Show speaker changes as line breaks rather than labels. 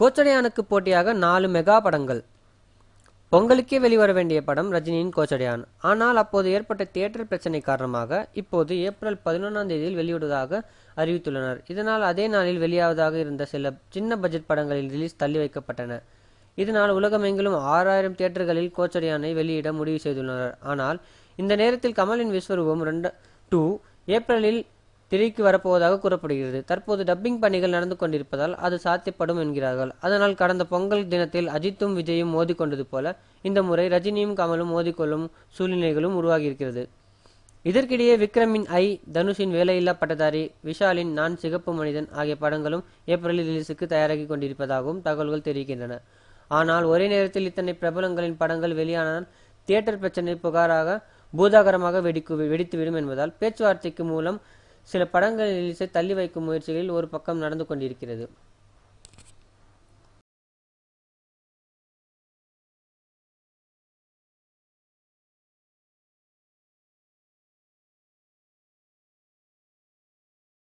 கோச்சடையானுக்கு போட்டியாக நாலு மெகா படங்கள். பொங்கலுக்கே வெளிவர வேண்டிய படம் ரஜினியின் கோச்சடையான். ஆனால் அப்போது ஏற்பட்ட தியேட்டர் பிரச்சனை காரணமாக இப்போது ஏப்ரல் பதினொன்றாம் தேதியில் வெளியிடுவதாக அறிவித்துள்ளனர். இதனால் அதே நாளில் வெளியாவதாக இருந்த சில சின்ன பட்ஜெட் படங்களில் ரிலீஸ் தள்ளி வைக்கப்பட்டன. இதனால் உலகமெங்கிலும் ஆறாயிரம் தியேட்டர்களில் கோச்சடையானை வெளியிட முடிவு செய்துள்ளனர். ஆனால் இந்த நேரத்தில் கமலின் விஸ்வரூபம் ரெண்டு டூ ஏப்ரலில் திரைக்கு வரப்போவதாக கூறப்படுகிறது. தற்போது டப்பிங் பணிகள் நடந்து கொண்டிருப்பதால் அது சாத்தியப்படும் என்கிறார்கள். அதனால் கடந்த பொங்கல் தினத்தில் அஜித்தும் விஜயும் மோதிக்கொண்டது போல இந்த முறை ரஜினியும் கமலும் மோதிக்கொள்ளும் சூழ்நிலைகளும் உருவாகியிருக்கிறது. இதற்கிடையே விக்ரமின் ஐ தனுஷின் வேலையில்லா பட்டதாரி விஷாலின் நான் சிகப்பு மனிதன் ஆகிய படங்களும் ஏப்ரலில் ரிலீஸுக்கு தயாராகி கொண்டிருப்பதாகவும் தகவல்கள் தெரிவிக்கின்றன. ஆனால் ஒரே நேரத்தில் இத்தனை பிரபலங்களின் படங்கள் வெளியானால் தியேட்டர் பிரச்சனை புகாராக பூதாகரமாக வெடிக்கு வெடித்துவிடும் என்பதால் பேச்சுவார்த்தைக்கு மூலம் சில படங்களில் இசை தள்ளி வைக்கும் முயற்சிகளில் ஒரு பக்கம் நடந்து கொண்டிருக்கிறது.